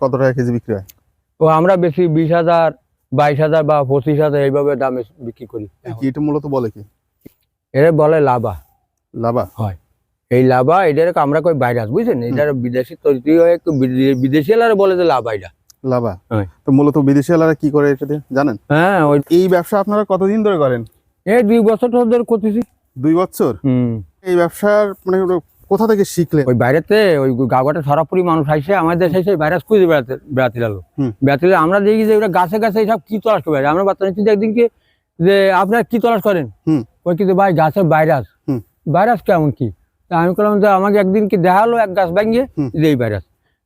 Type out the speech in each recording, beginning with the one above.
কত টাকা কেজি বিক্রি হয়? ও আমরা বেশি বিশ হাজার বাইশ হাজার বা পঁচিশ হাজার এইভাবে দামে বিক্রি করি এটা মূলত বলে কি? এরা বলে লাভা লাভা এই লাভা এটার আমরা কই ভাইরাস বুঝছেন? এটার বিদেশি তৈরি হয়ে একটু বিদেশি এলারা বলে যে লাভা এটা লাভা হ্যাঁ। তো মূলত বিদেশি এলারা কি করে এটা জানেন? হ্যাঁ এই ব্যবসা আপনারা কতদিন ধরে করেন? এই দুই বছর ধরে করতেছি। দুই বছর? হুম। এই ব্যবসার মানে কোথা থেকে শিখলেন? ওই বাইরেতে ওই গাওয়াটা সরাপুরি মানুষ আইসে আমাদের দেশে এসে ভাইরাস খুঁজে বেড়াতে বেড়াতে লাগল বেড়াতে আমরা দেখি যে ওরা গাছে গাছে এইসব কি তলাশ করে আমরা বাচ্চা চিন্তা একদিনকে যে আপনারা কি তলাশ করেন? ওই কিন্তু ভাই গাছের ভাইরাস। ভাইরাস কেমন কি? আমি বললাম যে আমাকে একদিন কি দেখা হলো এক গাছ হুম। যে এই ভাইরাস।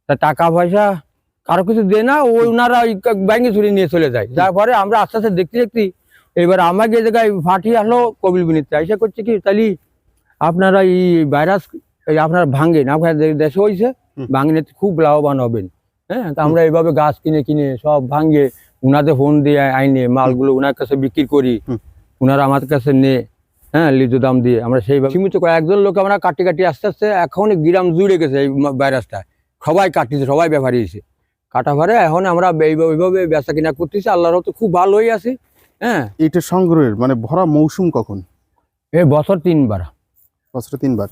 তা টাকা পয়সা কারও কিছু দেয় না ওই ওনারা ওই ব্যাঙ্গে ছুরি নিয়ে চলে যায়। যার পরে আমরা আস্তে আস্তে দেখতে দেখতে এবার আমাকে জায়গায় ফাটিয়ে আসলো কবিল বিনিতে এসে করছে কি তাহলে আপনারা এই ভাইরাস এই আপনার ভাঙেন আপনার দেশে হয়েছে। ভাঙলে খুব লাভবান হবেন। হ্যাঁ তা আমরা এইভাবে গাছ কিনে কিনে সব ভাঙে উনাদের ফোন দিয়ে আইনে মালগুলো উনার কাছে বিক্রি করি হুম। উনারা আমাদের কাছে নে হ্যাঁ লিচু দাম দিয়ে। আমরা সেইভাবে সীমিত একজন লোক আমরা কাটি কাটি আস্তে আস্তে এখন গ্রাম জুড়ে গেছে এই ভাইরাসটা। সবাই কাটিছে সবাই ব্যাপারী হয়েছে। কাটা ভারে এখন আমরা এইভাবে বেচা কিনা করতেছি আল্লাহর তো খুব ভালোই আছি হ্যাঁ। এটা সংগ্রহের মানে ভরা মৌসুম কখন? এই বছর তিনবার। বছরে তিনবার।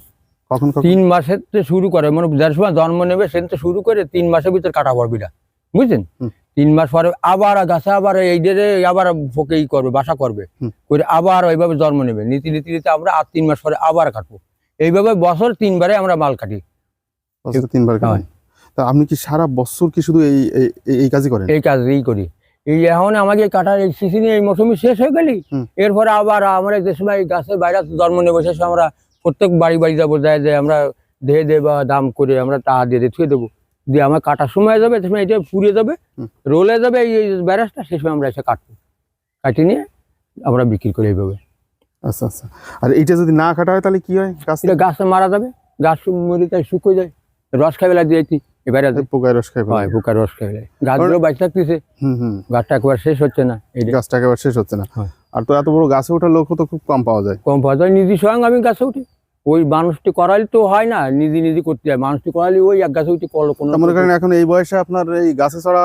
কখন তিন মাসের শুরু করে মানে যার সময় জন্ম নেবে সেদিন থেকে শুরু করে তিন মাসের ভিতর কাটা পড়বে এটা। বুঝছেন? তিন মাস পরে আবার গাছে আবার এই ডেরে আবার ফোকে ই করবে বাসা করবে করে আবার ওইভাবে জন্ম নেবে। নীতি নীতি নীতি আমরা আর তিন মাস পরে আবার কাটবো। এইভাবে বছর তিনবারে আমরা মাল কাটি। তিনবার হ্যাঁ। তা আপনি কি সারা বছর কি শুধু এই এই- কাজই করেন? এই কাজ এই করি। এই এখন আমাকে কাটার এই সিজনে এই মৌসুমি শেষ হয়ে গেলি। এরপরে আবার আমরা যে সময় গাছের বাইরে জন্ম নেব সে সময় আমরা প্রত্যেক বাড়ি বাড়ি যাব যায় যে আমরা দেহে দে বা দাম করে আমরা তা দিয়ে দিয়ে থুয়ে দেবো। দিয়ে আমার কাটার সময় যাবে সময় এটা পুড়িয়ে যাবে। রোলে যাবে এই ব্যারাসটা সে সময় আমরা এসে কাটবো। কাটিয়ে নিয়ে আমরা বিক্রি করে এইভাবে। আচ্ছা আচ্ছা। আর এইটা যদি না কাটা হয় তাহলে কি হয় গাছ এটা গাছটা মারা যাবে গাছ মরে যায় শুকিয়ে যায় রস খাইবেলা দিয়েছি এবারে পোকায় রস খাই হয় পোকার রস খাইবে গাছগুলো বাইরে থাকতেছে গাছটা একবার শেষ হচ্ছে না এই গাছটা একবার শেষ হচ্ছে না। আর তো এত বড় গাছে ওঠার লোক তো খুব কম পাওয়া যায়। কম পাওয়া যায় নিজে স্বয়ং আমি গাছে উঠি। ওই মানুষটি করালে তো হয় না নিজে নিজে করতে হয়। মানুষটি করালে ওই এক গাছে উঠি করল কোনো মনে করেন এখন এই বয়সে আপনার এই গাছে ছাড়া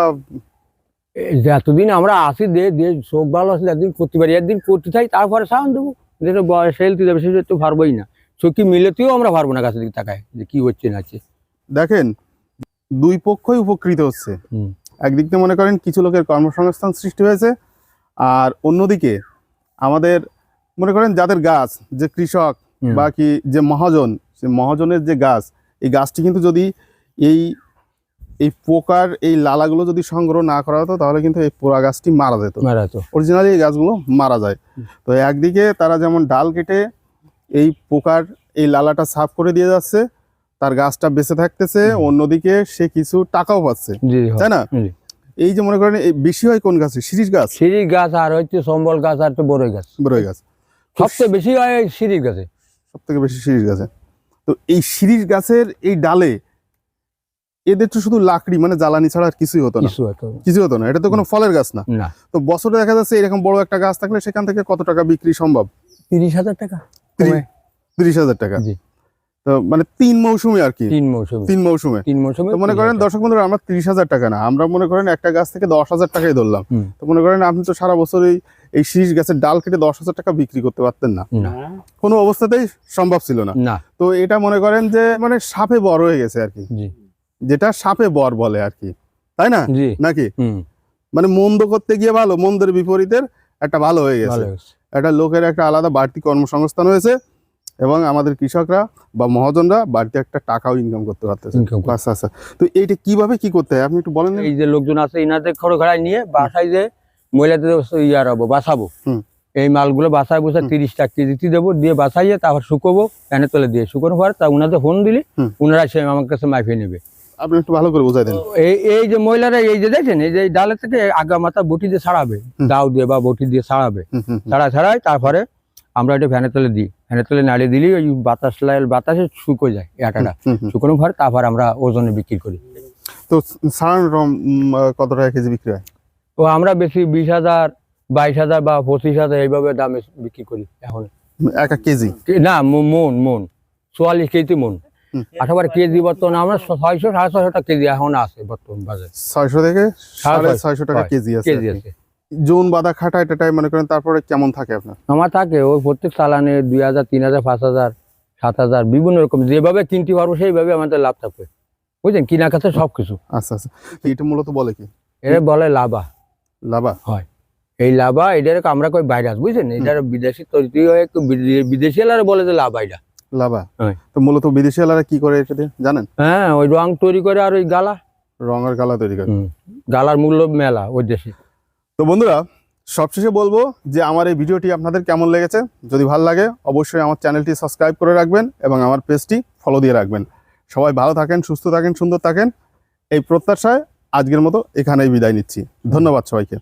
এই যে এতদিন আমরা আসি দে দে ভালো আসলে একদিন করতে পারি একদিন করতে থাকি তারপরে সাহান দেবো। যেটা বয়স হেলতে যাবে সেটা তো পারবোই না। চোখি মিলেতেও আমরা পারব না গাছের দিকে তাকায় যে কি হচ্ছে না হচ্ছে। দেখেন দুই পক্ষই উপকৃত হচ্ছে। একদিক থেকে মনে করেন কিছু লোকের কর্মসংস্থান সৃষ্টি হয়েছে আর অন্যদিকে আমাদের মনে করেন যাদের গাছ যে কৃষক হুম। বা কি যে মহাজন সে মহাজনের যে গাছ এই গাছটি কিন্তু যদি এই এই পোকার এই লালাগুলো যদি সংগ্রহ না করা হতো তাহলে কিন্তু এই পোড়া গাছটি মারা যেত। মারা অরিজিনালি এই গাছগুলো মারা যায়। তো একদিকে তারা যেমন ডাল কেটে এই পোকার এই লালাটা সাফ করে দিয়ে যাচ্ছে তার গাছটা বেঁচে থাকতেছে অন্যদিকে সে কিছু টাকাও পাচ্ছে। তাই না? এই যে মনে করেন এই বেশি হয় কোন গাছে? শিরিষ গাছ? সিঁড়ি গাছ আর হচ্ছে সম্বল গাছ আর তো বড়ই গাছ। বড়ই গাছ। সবচেয়ে বেশি হয় এই গাছে। সব থেকে বেশি শিরিষ গাছে। তো এই শিরিষ গাছের এই ডালে এদের তো শুধু লাকড়ি মানে জ্বালানি ছাড়া আর কিছুই হতো না। কিছু হতো না। এটা তো কোনো ফলের গাছ না। না। তো বছরে দেখা যাচ্ছে এরকম বড় একটা গাছ থাকলে সেখান থেকে কত টাকা বিক্রি সম্ভব? তিরিশ হাজার টাকা। তিরিশ হাজার টাকা। জি। তো মানে তিন মৌসুমে আর কি। তিন মৌসুমে তিন মৌসুমে। তিন মৌসুমে তো মনে করেন দর্শক বন্ধুরা আমরা তিরিশ হাজার টাকা না আমরা মনে করেন একটা গাছ থেকে দশ হাজার টাকাই ধরলাম। তো মনে করেন আপনি তো সারা বছর এই শীষ গাছের ডাল কেটে দশ হাজার টাকা বিক্রি করতে পারতেন না। কোনো অবস্থাতেই সম্ভব ছিল না। না। তো এটা মনে করেন যে মানে সাপে বড় হয়ে গেছে আর কি। যেটা সাপে বর বলে আর কি। তাই না? নাকি? মানে মন্দ করতে গিয়ে ভালো মন্দের বিপরীতের একটা ভালো হয়ে গেছে। একটা লোকের একটা আলাদা বাড়তি কর্মসংস্থান হয়েছে। এবং আমাদের কৃষকরা বা মহাজনরা বাড়িতে একটা টাকাও ইনকাম করতে পারতেছে আচ্ছা আচ্ছা। তো এইটা কীভাবে কি করতে হয়? আপনি একটু বলেন এই যে লোকজন আছে ইনাদের খড় ঘড়ায় নিয়ে বাসায় যে মহিলাদের ইয়ার হব বাসাবো এই মালগুলো বাসায় বসে হুম। তিরিশ টাকা কেজিতে দেবো দিয়ে বাসাইয়ে তারপর শুকোবো প্যানে তলে দিয়ে শুকোনোর পর তা উনাদের ফোন দিলে। উনারা সে আমার কাছে মাইফে নেবে। আপনি একটু ভালো করে বোঝাই দেন। এই এই যে মহিলারা এই যে দেখছেন এই যে এই ডালে থেকে আগা মাথা বটি দিয়ে ছাড়াবে। দাও দিয়ে বা বটি দিয়ে ছাড়াবে। ছাড়া ছাড়াই তারপরে আমরা এটা ফ্যানের তলে দিই। ফ্যানের তলে নাড়িয়ে দিলেই ওই বাতাস বাতাসে শুকো যায় হুম। শুকোনোর পর তারপর আমরা ওজনে বিক্রি করি। তো রম- কত টাকা কেজি বিক্রি হয়? ও আমরা বেশি বিশ হাজার বাইশ হাজার বা পঁচিশ হাজার এইভাবে দামে বিক্রি করি এখন। এক এক কেজি? না মন মন। চুয়াল্লিশ কেজি মন। আঠাবার কেজি বর্তমানে আমরা ছয়শো সাড়ে ছয়শো টাকা কেজি এখন আছে বর্তমান বাজারে। ছয়শো থেকে সাড়ে ছয়শো। ছয়শো টাকা কেজি আছে কেজি আছে। জুন বাঁধা খাটা এটাটাই মনে করেন তারপরে কেমন থাকে আপনার? আমার থাকে ওই প্রত্যেক চালানে দুই হাজার তিন হাজার পাঁচ হাজার সাত হাজার বিভিন্ন রকম যেভাবে কিনতে পারব সেইভাবে আমাদের লাভ থাকবে। বুঝলেন? কিনা কাছে সব কিছু আচ্ছা। আচ্ছা এটা মূলত বলে কি? এটা বলে লাভা। লাভা? হয়। এই লাভা এটার আমরা কই ভাইরাস বুঝছেন এটার বিদেশি তৈরি হয়ে একটু বিদেশি এলারে বলে যে লাভা এটা। লাভা? তো মূলত বিদেশি এলারা কি করে এটা জানেন? হ্যাঁ ওই রং তৈরি করে আর ওই গালা। রঙের গালা তৈরি করে। গালার মূল্য মেলা ওই দেশে। তো বন্ধুরা, সবশেষে বলব যে আমার এই ভিডিওটি আপনাদের কেমন লেগেছে? যদি ভালো লাগে, অবশ্যই আমার চ্যানেলটি সাবস্ক্রাইব করে রাখবেন এবং আমার পেজটি ফলো দিয়ে রাখবেন। সবাই ভালো থাকেন, সুস্থ থাকেন, সুন্দর থাকেন। এই প্রত্যাশায় আজকের মতো এখানেই বিদায় নিচ্ছি। ধন্যবাদ সবাইকে।